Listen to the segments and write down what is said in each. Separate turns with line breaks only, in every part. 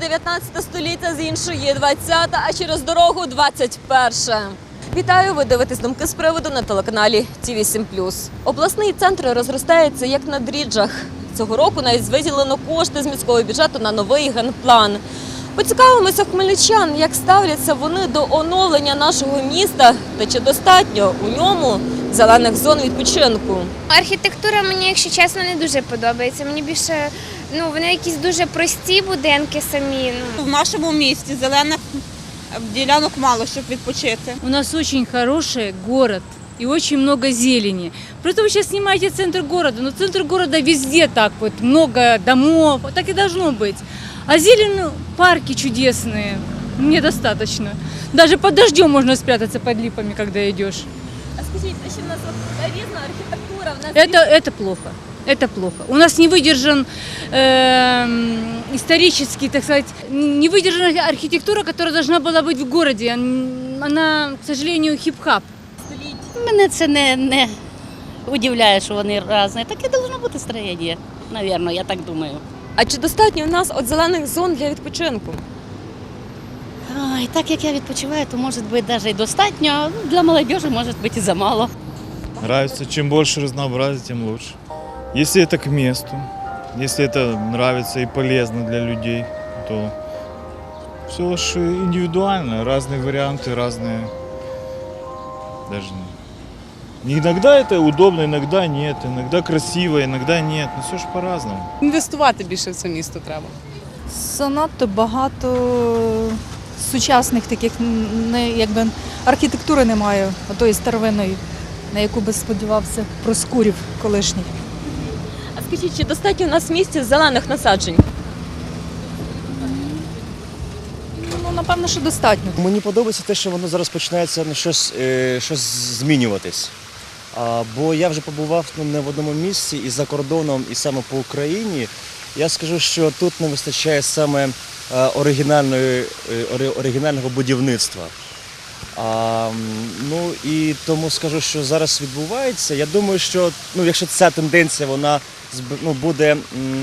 19 століття, з іншої 20, а через дорогу 21. Вітаю! Ви дивитесь думки з приводу на телеканалі Ті 7 Обласний центр розростається як на дріджах. Цього року навіть виділено кошти з міського бюджету на новий генплан. Поцікавимося хмельничан, як ставляться вони до оновлення нашого міста та чи достатньо у ньому зелених зон відпочинку.
Архітектура мені, якщо чесно, не дуже подобається. Мені більше ну вони якісь дуже прості будинки самі. Ну
В нашому місті зелених ділянок мало, щоб відпочити.
У нас очень хороший город и очень много зелени. Просто вы сейчас снимаете центр города, но центр города везде так вот, много домов, вот так и должно быть. А зелень, ну, парки чудесные, мне достаточно. Даже под дождем можно спрятаться под липами, когда идешь.
А скажіть, те, що в нас от різна архітектура, в нас
Это, это плохо. Это плохо. У нас не выдержан эм, исторический, так сказать, не выдержана архитектура, которая должна была быть в городе. Н- Она, к сожалению, хип-хап.
Мене це не, не удивляє, що вони різні. Таке должно бути строєння, навірно, я так думаю.
А чи достатньо у нас от зелених зон для відпочинку?
Ой, так як я відпочиваю, то може бути навіть і достатньо. Ну, Для молодежі може бути і замало.
Нравится. Чем больше разнообразия, тем лучше. Если это к месту, если это нравится и полезно для людей, то все же индивидуально. Разные варианты, разные... Даже не... Иногда это удобно, иногда нет. Иногда красиво, иногда нет. Но все же по-разному.
Інвестувати більше в це місто треба.
Занадто багато сучасних таких не якби архітектури немає, отої старовинної, на яку би сподівався Проскурів колишній.
Скажіть, чи достатньо у нас в місті зелених насаджень?
Ну, напевно, що достатньо.
Мені подобається те, що воно зараз починається на щось, е, щось змінюватись. А, бо я вже побував ну, не в одному місці і за кордоном, і саме по Україні. Я скажу, що тут не вистачає саме е, оригінальної, е, оригінального будівництва. А, ну і тому скажу, що зараз відбувається. Я думаю, що ну, якщо ця тенденція вона ну, буде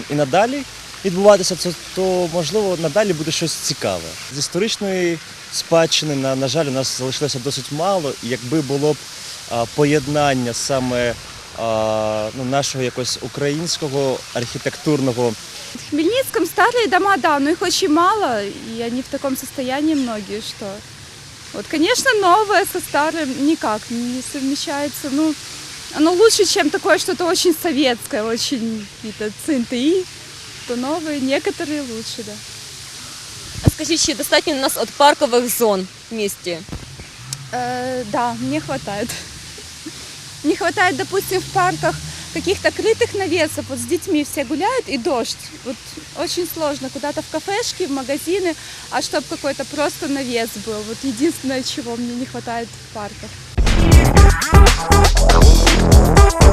і надалі відбуватися, то, можливо надалі буде щось цікаве. З історичної спадщини, на, на жаль, у нас залишилося досить мало, і якби було б поєднання саме ну, нашого якогось українського архітектурного
В Хмельницком старые дома, да, но их очень мало, и они в таком состоянии многие, что... Вот, конечно, новое со старым никак не совмещается. Ну, оно лучше, чем такое что-то очень советское, очень какие-то цинты, то новые, некоторые лучше, да.
А скажіть, чи достатньо у нас от паркових зон в місті?
Э, да, мне хватает. Не хватает, допустим, в парках каких-то крытых навесов. Вот с детьми все гуляют и дождь. Вот очень сложно куда-то в кафешки, в магазины, а чтобы какой-то просто навес был. Вот единственное, чего мне не хватает в парках. Oh, oh,